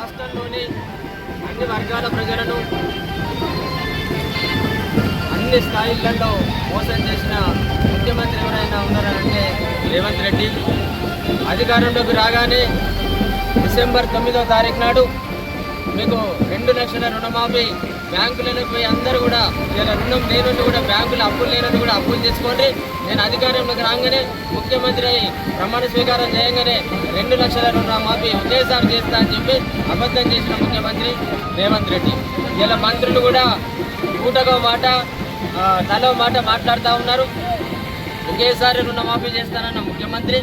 రాష్ట్రంలోని అన్ని వర్గాల ప్రజలను అన్ని స్థాయిలలో మోసం చేసిన ముఖ్యమంత్రి ఎవరైనా ఉన్నారంటే రేవంత్ రెడ్డి. అధికారంలోకి రాగానే డిసెంబర్ తొమ్మిదో తారీఖు నాడు మీకు రెండు లక్షల రుణమాఫీ. బ్యాంకులకు పోయి అందరూ కూడా ఇలా రుణం లేనోళ్ళు కూడా బ్యాంకులు అప్పులు లేనోళ్ళు కూడా అప్పులు చేసుకోండి నేను అధికారంలోకి రాగానే ముఖ్యమంత్రి అయి ప్రమాణ స్వీకారం చేయగానే రెండు లక్షల రుణమాఫీ ఒకేసారి చేస్తా అని చెప్పి అబద్ధం చేసిన ముఖ్యమంత్రి రేవంత్ రెడ్డి. ఇలా మంత్రులు కూడా ఊటగో మాట తలో మాట మాట్లాడుతూ ఉన్నారు. ఒకేసారి రుణమాఫీ చేస్తానన్న ముఖ్యమంత్రి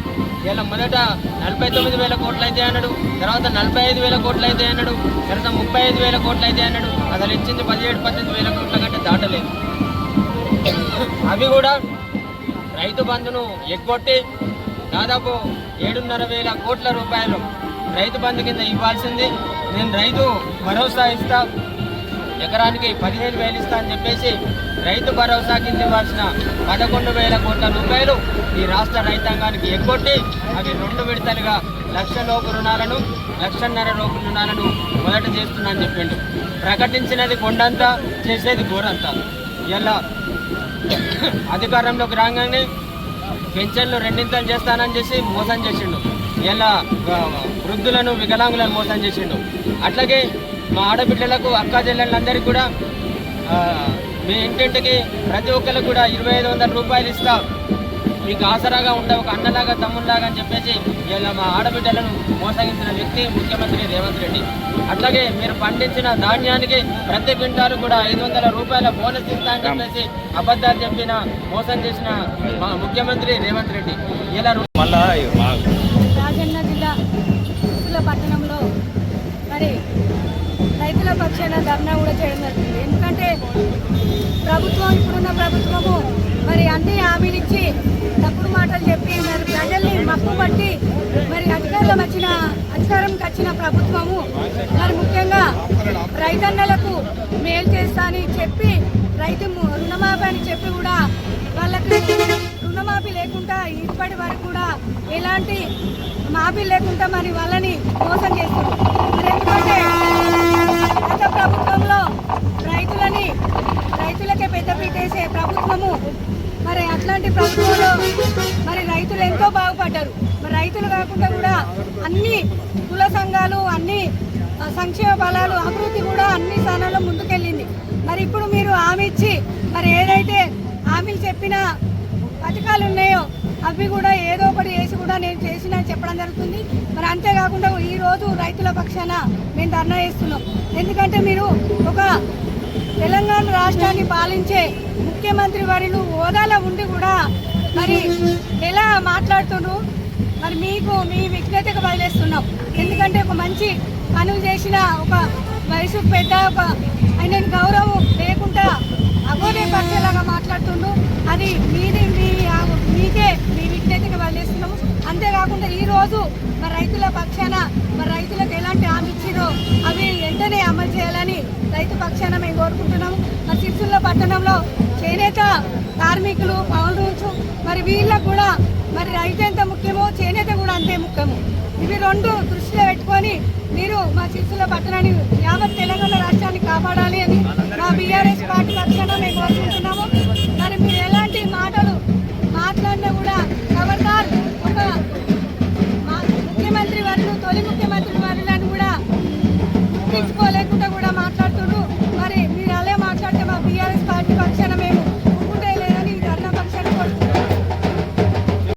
ఇలా మొదట నలభై తొమ్మిది వేల కోట్లు అయితే అన్నాడు తర్వాత నలభై ఐదు వేల కోట్లు అయితే అన్నాడు తర్వాత ముప్పై ఐదు వేల కోట్లు అయితే అన్నాడు అసలు ఇచ్చింది పదిహేడు పద్దెనిమిది వేల కోట్ల కంటే దాటలేదు. అవి కూడా రైతు బంధును ఎగ్గొట్టి దాదాపు ఏడున్నర వేల కోట్ల రూపాయలు రైతు బంధు కింద ఇవ్వాల్సింది. నేను రైతు భరోసా ఇస్తా ఎకరానికి పదిహేను వేలు ఇస్తా అని చెప్పేసి రైతు భరోసా కింద ఇవ్వాల్సిన పదకొండు వేల కోట్ల రూపాయలు ఈ రాష్ట్ర రైతాంగానికి ఎగ్గొట్టి అవి రెండు విడతలుగా లక్ష లోపు రుణాలను లక్షన్నర లోపు రుణాలను మొదట చేస్తున్నా అని చెప్పిండు. ప్రకటించినది కొండంతా చేసేది గోరంతా. ఇలా అధికారంలోకి రాగానే పెన్షన్లు రెండింతలు చేస్తానని చేసి మోసం చేసిండు. ఇలా వృద్ధులను వికలాంగులను మోసం చేసిండు. అట్లాగే మా ఆడబిడ్డలకు అక్క చెల్లెళ్ళందరికీ కూడా మీ ఇంటింటికి ప్రతి ఒక్కరికి కూడా ఇరవై ఐదు వందల రూపాయలు ఇస్తా. మీకు ఆసరాగా ఉండే ఒక అన్నలాగా తమ్ముళ్ళలాగా అని చెప్పేసి ఇలా మా ఆడబిడ్డలను మోసగించిన వ్యక్తి ముఖ్యమంత్రి రేవంత్ రెడ్డి. అట్లాగే మీరు పండించిన ధాన్యానికి ప్రతి క్వింటాలు కూడా ఐదు వందల రూపాయల బోనస్ ఇస్తా అని చెప్పేసి అబద్ధాలు చెప్పిన మోసం చేసిన మా ముఖ్యమంత్రి రేవంత్ రెడ్డి. ఇలా రు- మళ్ళా అధికారంలో వచ్చిన అధికారంకి వచ్చిన ప్రభుత్వము మరి ముఖ్యంగా రైతన్నలకు మేలు చేస్తా అని చెప్పి రైతు రుణమాఫీ అని చెప్పి కూడా వాళ్ళకి రుణమాఫీ లేకుండా ఇప్పటి వరకు కూడా ఎలాంటి మాఫీ లేకుండా మరి వాళ్ళని మోసం చేస్తున్నారు. ఎందుకంటే గత ప్రభుత్వంలో రైతులని రైతులకే పెద్దపీట వేసే ప్రభుత్వము మరి అట్లాంటి ప్రభుత్వంలో మరి రైతులు ఎంతో బాగుపడ్డారు. మరి రైతులు కాకుండా కూడా అన్ని కుల సంఘాలు అన్ని సంక్షేమ బలాలు అభివృద్ధి కూడా అన్ని స్థానాల్లో ముందుకెళ్ళింది. మరి ఇప్పుడు మీరు హామీ ఇచ్చి మరి ఏదైతే హామీలు చెప్పిన పథకాలు ఉన్నాయో అవి కూడా ఏదో ఒకటి వేసి కూడా నేను చేసిన చెప్పడం జరుగుతుంది. మరి అంతేకాకుండా ఈరోజు రైతుల పక్షాన మేము ధర్నా చేస్తున్నాం. ఎందుకంటే మీరు ఒక తెలంగాణ రాష్ట్రాన్ని పాలించే ముఖ్యమంత్రి వారిను హోదాలో ఉండి కూడా మరి ఎలా మాట్లాడుతుండ్రు? మరి మీకు మీ విజ్ఞతకు వదిలేస్తున్నాం. ఎందుకంటే ఒక మంచి పనులు చేసిన ఒక వయసు పెద్ద ఒక ఆయన గౌరవం లేకుండా అగోనే పరిచేలాగా మాట్లాడుతుండు అది మీది మీ మీకే మీ విజ్ఞతకి బయలుస్తున్నాము అంతేకాకుండా ఈరోజు మరి రైతుల పక్షాన మరి రైతులకు ఎలాంటి హామీ ఇచ్చిరో అవి వెంటనే అమలు చేయాలని రైతు పక్షాన మేము కోరుకుంటున్నాము. మరి సిరిసిల్ల పట్టణంలో చేనేత కార్మికులు పౌరులు మరి వీళ్ళకు కూడా మరి రైతు ఎంత ముఖ్యమో చేనేత కూడా అంతే ముఖ్యము. ఇవి రెండు దృష్టిలో పెట్టుకొని మీరు మా సిరిసిల్ల పట్టణాన్ని యావత్